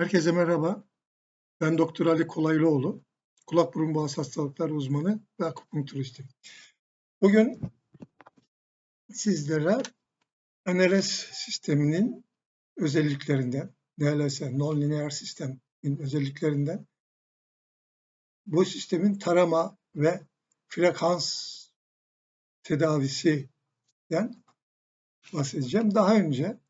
Herkese merhaba. Ben Doktor Ali Kolaylıoğlu. Kulak burun boğaz hastalıkları uzmanı ve akupunkturistim. Bugün sizlere NRS sisteminin özelliklerinden, NLS, Non-Linear Sistemin özelliklerinden, bu sistemin tarama ve frekans tedavisinden bahsedeceğim. Daha önce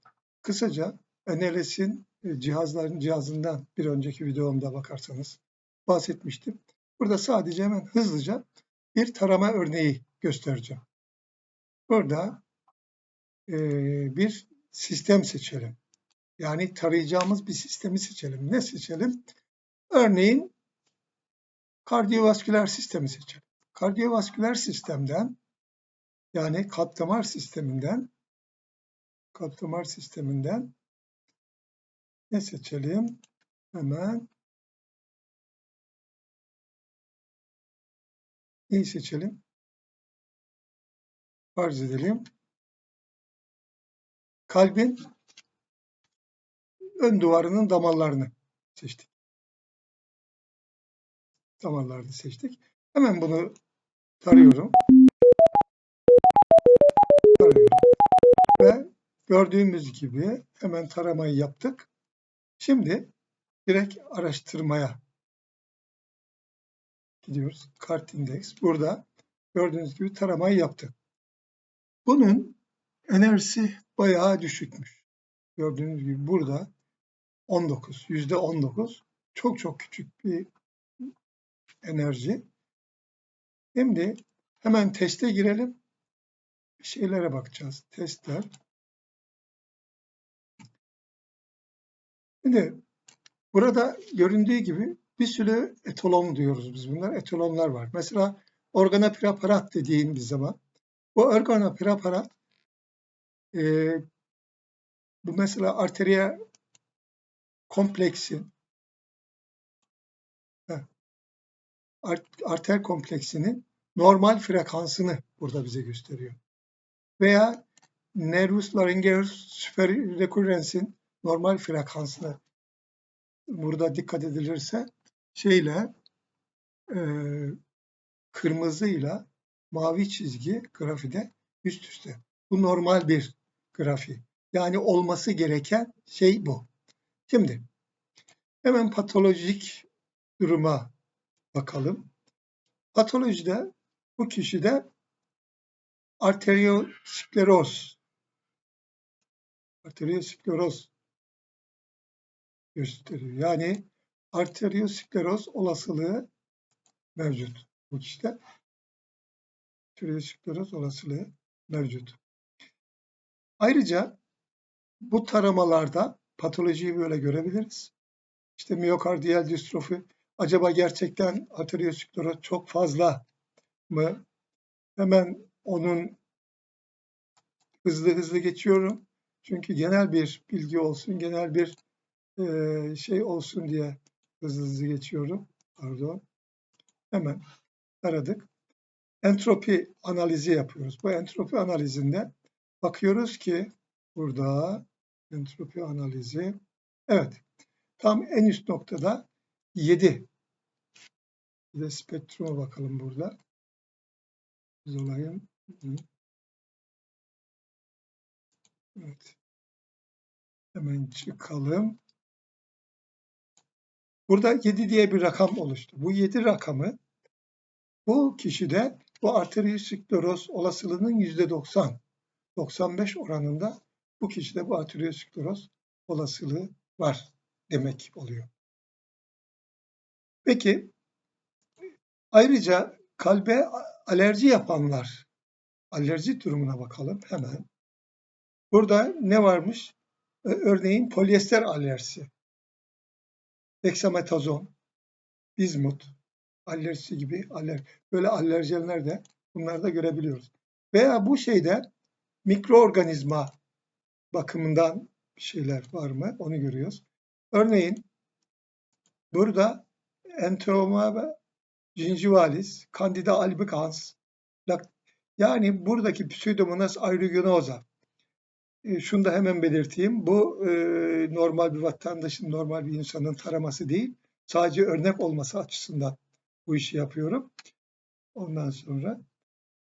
kısaca NLS'in cihazların cihazından bir önceki videomda bakarsanız bahsetmiştim. Burada sadece hemen hızlıca bir tarama örneği göstereceğim. Burada e, bir sistem seçelim. Yani tarayacağımız bir sistemi seçelim. Ne seçelim? Örneğin kardiyovasküler sistemi seçelim. Kardiyovasküler sistemden yani kalp damar sisteminden kalp damar sisteminden ne seçelim? Hemen neyi seçelim? Farz edelim. Kalbin ön duvarının damarlarını seçtik. Damarlarını seçtik. Hemen bunu tarıyorum. Tarıyorum. Ve gördüğümüz gibi hemen taramayı yaptık. Şimdi direkt araştırmaya gidiyoruz. Kart Index. Burada gördüğünüz gibi taramayı yaptık. Bunun enerjisi bayağı düşükmüş. Gördüğünüz gibi burada 19, yüzde 19 çok çok küçük bir enerji. Şimdi hemen teste girelim. Bir şeylere bakacağız. Testler. Şimdi burada göründüğü gibi bir sürü etolon diyoruz biz bunlar. Etolonlar var. Mesela organopreparat dediğimiz zaman bu organopreparat e, bu mesela arteriye kompleksin arter kompleksinin normal frekansını burada bize gösteriyor. Veya nervus laryngeus superrecurrence'in normal frekansını burada dikkat edilirse şeyle e, kırmızıyla mavi çizgi grafide üst üste. Bu normal bir grafi. Yani olması gereken şey bu. Şimdi hemen patolojik duruma bakalım. Patolojide bu kişide arterioskleroz arterioskleroz gösteriyor. Yani arterioskleroz olasılığı mevcut bu kişide. Arterioskleroz olasılığı mevcut. Ayrıca bu taramalarda patolojiyi böyle görebiliriz. İşte miyokardiyal distrofi acaba gerçekten arterioskleroz çok fazla mı? Hemen onun hızlı hızlı geçiyorum. Çünkü genel bir bilgi olsun, genel bir şey olsun diye hızlı hızlı geçiyorum. Pardon. Hemen aradık. Entropi analizi yapıyoruz. Bu entropi analizinde bakıyoruz ki burada entropi analizi evet tam en üst noktada 7 bir spektruma bakalım burada. Biz olayın evet. Hemen çıkalım. Burada 7 diye bir rakam oluştu. Bu 7 rakamı bu kişide bu arterioskleroz olasılığının %90, 95 oranında bu kişide bu arterioskleroz olasılığı var demek oluyor. Peki ayrıca kalbe alerji yapanlar alerji durumuna bakalım hemen. Burada ne varmış? Örneğin polyester alerjisi deksametazon, bizmut, alerjisi gibi aller, böyle alerjenler de bunları da görebiliyoruz. Veya bu şeyde mikroorganizma bakımından bir şeyler var mı onu görüyoruz. Örneğin burada Enteoma ve gingivalis, Candida albicans, yani buradaki Pseudomonas aeruginosa şunu da hemen belirteyim. Bu e, normal bir vatandaşın, normal bir insanın taraması değil. Sadece örnek olması açısından bu işi yapıyorum. Ondan sonra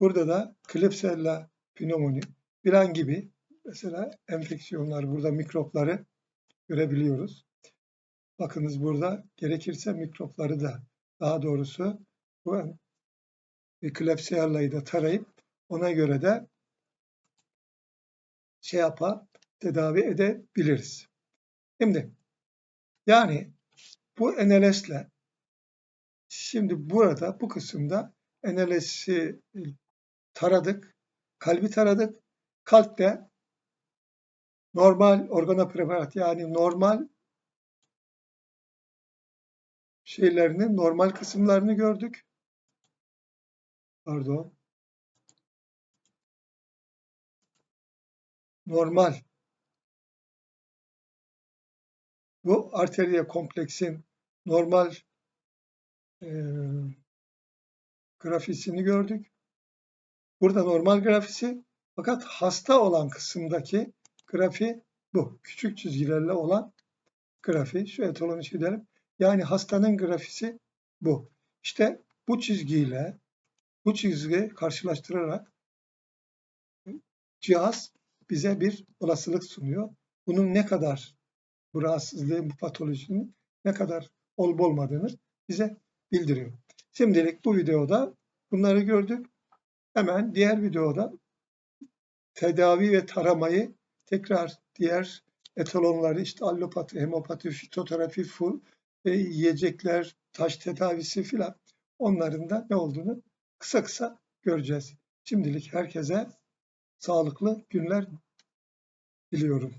burada da Klebsiella pneumoni filan gibi mesela enfeksiyonlar, burada mikropları görebiliyoruz. Bakınız burada gerekirse mikropları da daha doğrusu bu Klebsiella'yı da tarayıp ona göre de şey yapar, tedavi edebiliriz. Şimdi yani bu NLS'le şimdi burada bu kısımda NLS'i taradık, kalbi taradık. Kalpte normal organopreparat yani normal şeylerini, normal kısımlarını gördük. Pardon. Normal. Bu arteriye kompleksin normal e, grafisini gördük. Burada normal grafisi fakat hasta olan kısımdaki grafi bu. Küçük çizgilerle olan grafi. Şu etolonu çizelim. Yani hastanın grafisi bu. İşte bu çizgiyle bu çizgi karşılaştırarak cihaz bize bir olasılık sunuyor. Bunun ne kadar bu rahatsızlığın, bu patolojinin ne kadar olup olmadığını bize bildiriyor. Şimdilik bu videoda bunları gördük. Hemen diğer videoda tedavi ve taramayı tekrar diğer etalonları işte allopati, hemopati, fitoterapi, fu, e, yiyecekler, taş tedavisi filan onların da ne olduğunu kısa kısa göreceğiz. Şimdilik herkese sağlıklı günler diliyorum.